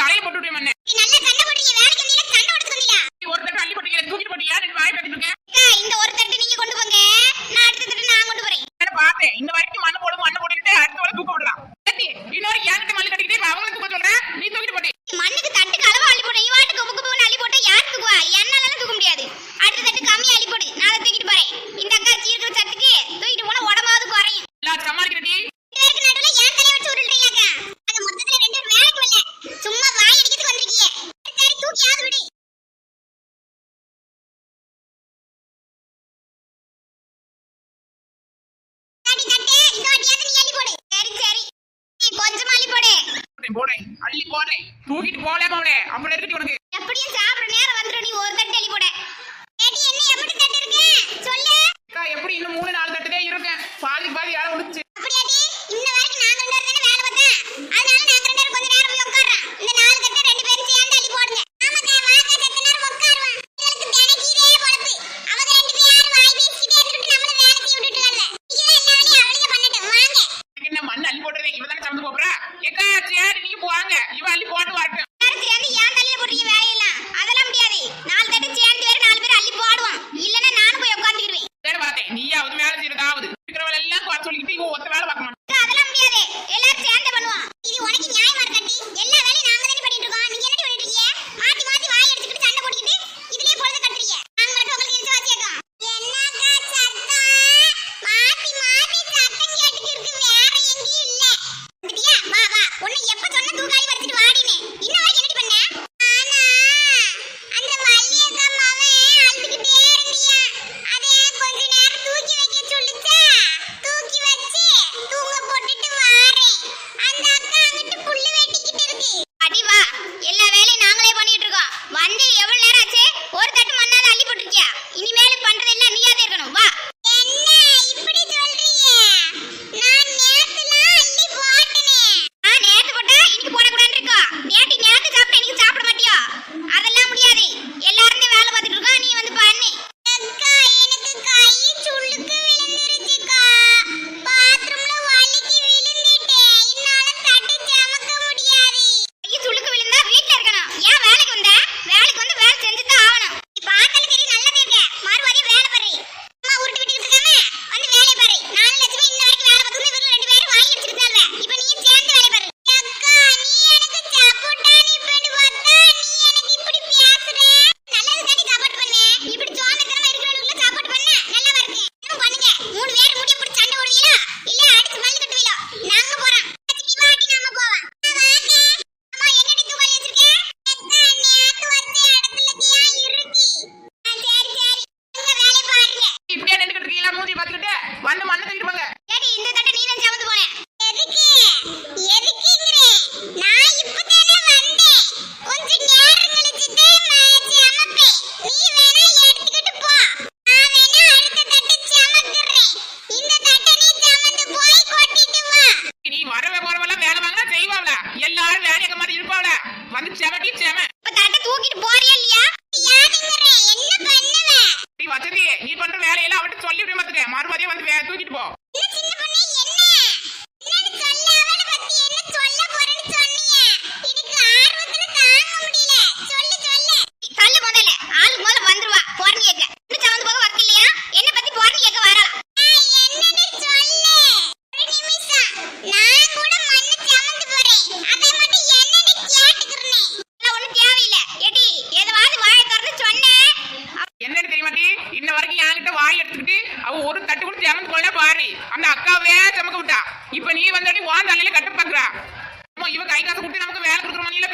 dai போனேன் போனேன் அள்ளி போனேன் தூக்கிட்டு போல மாவளே. அவங்கள இருக்கட்டி உனக்கு. எப்படியும் சாப்பிட நேரம் வந்துரு நீ ஒரு தட்டு அள்ளி போட. என்ன எப்படி தட்டு இருக்கு? சொல்லு. எப்படி இன்னும் மூணு நாலு தட்டுதான் இருக்கேன். பாதி பாதி யாரும் முடிச்சு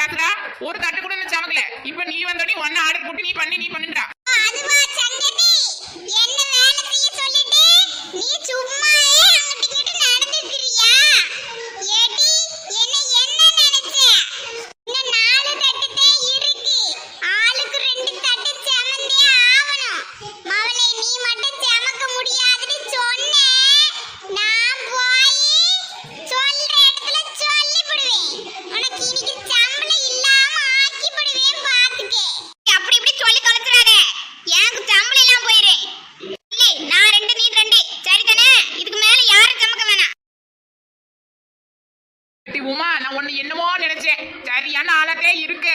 யாத்திரா ஒரு தட்டு கூட நான் சமைக்கல. இப்ப நீ வந்தோடனே ஒன்னு ஆர்டர் போட்டு நீ பண்ணி நீ பண்ணுடா நினைச்சேன். சரியான ஆளவே இருக்கு.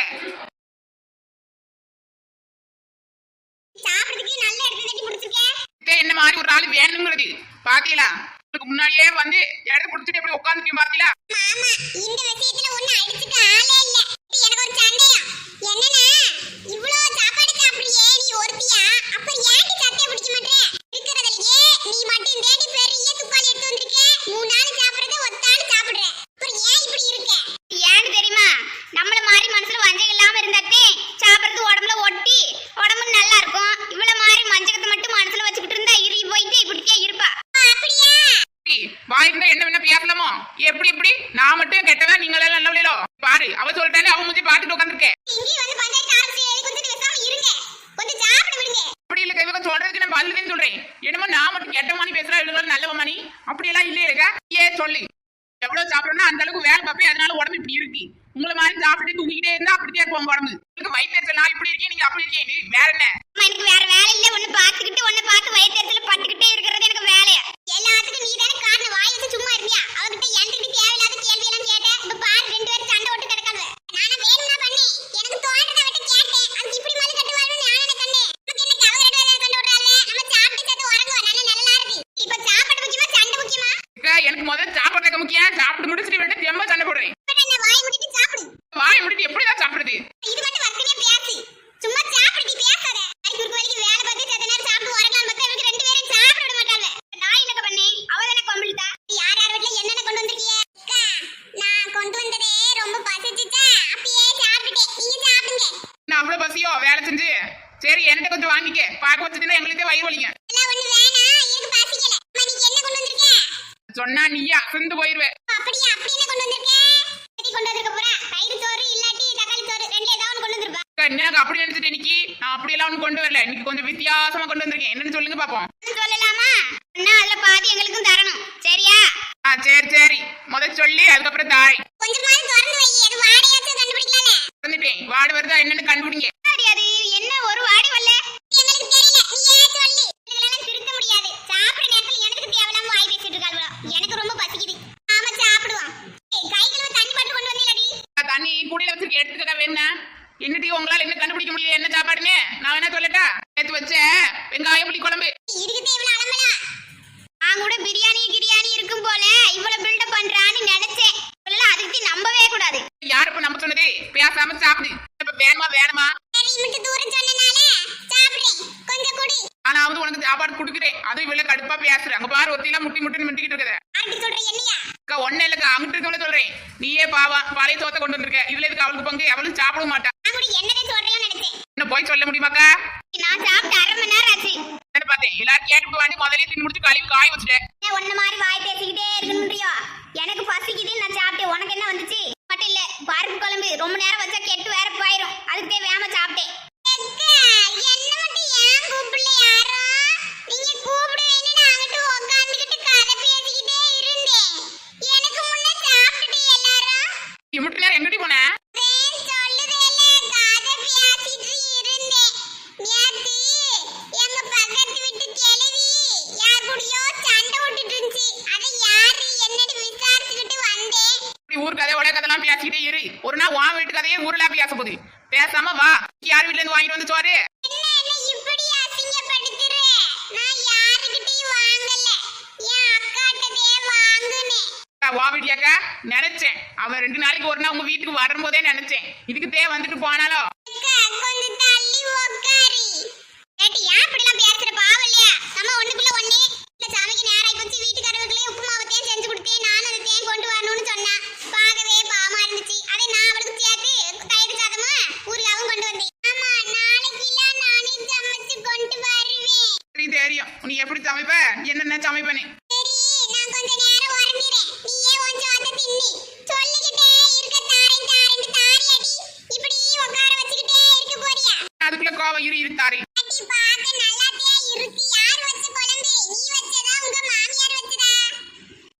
என்ன மாதிரி ஒரு ஆள் வேணுங்கிறது. பாத்தீங்களா? முன்னாடியே வந்து இடத்த குடிச்சிட்டு எப்படி உட்காந்துக்கு பாத்தீங்களா? இந்த கேட்டதா நீங்க எல்லாம் என்ன வழியிலோ பாரு அவ சொல்லிட்டாலே அவன் முடிஞ்சு பாத்துட்டு உட்காந்துருக்கேன் அப்படி இல்ல இவங்க சொல்றதுக்கு நான் பதிலுன்னு சொல்றேன். என்னமோ நான் மட்டும் கெட்ட மணி பேசுறா இவங்க நல்ல மணி. அப்படி எல்லாம் இல்லையே இருக்கா ஏ சொல்லு. எவ்வளவு சாப்பிடணும் அந்த அளவுக்கு வேலை பார்ப்பேன் அதனால உடம்பு இப்படி இருக்கு. உங்களை மாதிரி சாப்பிட்டு தூங்கிட்டே இருந்தா அப்படியே இருக்கும் உடம்பு. உங்களுக்கு வயிற்றுல நான் இப்படி இருக்கேன் நீங்க அப்படி இருக்கேன் வேற என்ன? எனக்கு வேற வேலை இல்ல ஒண்ணு பாத்துக்கிட்டு ஒண்ணு பார்த்து வயிற்றுல பட்டுக்கிட்டே இருக்கிறது எனக்கு வேலையா? சொன்னா நீயே அசந்து போயிருவேன் அப்படியே? அப்படி என்ன கொண்டு வந்திருக்கேன் எப்படி கொண்டு வந்திருக்க போறா? தயிர் சோறு இல்லாட்டி தக்காளி சோறு ரெண்டு ஏதாவது ஒன்று கொண்டு வந்திருப்பா. எனக்கு அப்படி நினைச்சிட்டு இன்னைக்கு? நான் அப்படியெல்லாம் ஒன்றும் கொண்டு வரல. இன்னைக்கு கொஞ்சம் வித்தியாசமா கொண்டு வந்திருக்கேன். என்னன்னு சொல்லுங்க பாப்போம். சொல்லலாமா? அண்ணா அதுல பாதி எங்களுக்கும் தரணும். சரியா? ஆ சரி சரி. முதல் சொல்லி அதுக்கப்புறம் தாரேன் கொஞ்சமாவது திறந்து வை. அது வாடையாச்சும் கண்டுபிடிக்கலாம்ல. வந்துட்டேன் வாடு வருதா என்னன்னு கண்டுபிடிங்க வாடி அது என்ன ஒரு வாடி வரல எங்களுக்கு தெரியல நீ ஏன் சொல்லு இதெல்லாம் திருத்த முடியாது சாப்பிடுற நேரத்துல எனக்கு தேவையில்லாம வாய் பேசிட்டு இருக்காங்க எனக்கு ரொம்ப பசிக்குது ஆமா சாப்பிடுவோம் ஏய், கை கழுவ தண்ணி பாட்டு கொண்டு வந்தீங்களடி நான் தண்ணி குடியில வச்சிருக்க எடுத்துக்கா வேணா என்னடி உங்களால என்ன கண்டுபிடிக்க முடியல என்ன சாப்பாடுன்னு நான் வேணா சொல்லட்டா? நேத்து வச்ச. வெங்காயம் புளி குழம்பு இவ்வளவு நான் கூட பிரியாணி கிரியாணி இருக்கும் போல இவ்வளவு பில்டப் பண்றான்னு நினைச்சேன். இவ்வளவு அதுக்கு நம்பவே கூடாது. யார் இப்ப நம்ம சொன்னது? பேசாம சாப்பிடு. இப்ப வேணுமா வேணுமா? சரி தூரம் சொன்னனால சாப்பிடுறேன். கொஞ்சம் குடி. ஆனாவது உனக்கு சாப்பாடு கொடுக்குறேன். அதுவும் இவ்வளவு கடுப்பா பேசுறேன். அங்க பாரு ஒத்திலாம் முட்டி முட்டின்னு மிட்டிக்கிட்டு இருக்குது. ஆட்டி சொல்ற என்னையா? அக்கா ஒண்ணு இல்லக்கா அங்கிட்டு இருக்கவள சொல்றேன். நீயே பாவா பழைய சோத்தை கொண்டு வந்திருக்க. இதுல இதுக்கு அவளுக்கு பங்கு? அவளும் சாப்பிட மாட்டா. நான் கூட என்னதே சொல்றேன்னு நினைச்சேன் என்ன போய் சொல்ல முடியுமாக்கா நான் சாப்பிட்டு அரை மணி நேரம் ஆச்சு. என்ன பார்த்தேன் எல்லாரும் கேட்டு வாண்டி முதல்ல தின்னு முடிச்சு கழுவி காய வச்சுட்டேன். உன்ன மாதிரி வாய் பேசிக்கிட்டே இருக்கணும்ன்றியோ? எனக்கு பசிக்குதுன்னு நான் சாப்பிட்டேன். உனக்கு என்ன வந்துச்சு? பேசாம வா. யார் வீட்ல இருந்து வாங்கிட்டு வந்து சோறு? நினைச்சேன். அவன் ரெண்டு நாளைக்கு ஒரு நாள் உங்க வீட்டுக்கு வரும்போதே நினைச்சேன். இதுக்கு தே வந்துட்டு போனாலோ? அக்கா கொஞ்சம் தள்ளி உட்காரி ஏட்டி ஏன் உங்க மாமியார் வச்சதா?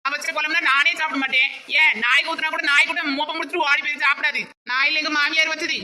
அமைச்சர குழம்புனா நானே சாப்பிட மாட்டேன். ஏன் நாய் ஊத்துனா கூட நாய் கூட மோப்ப முடிச்சுட்டு ஓடி போய் சாப்பிடாது. நாயில எங்க மாமியார் வச்சது.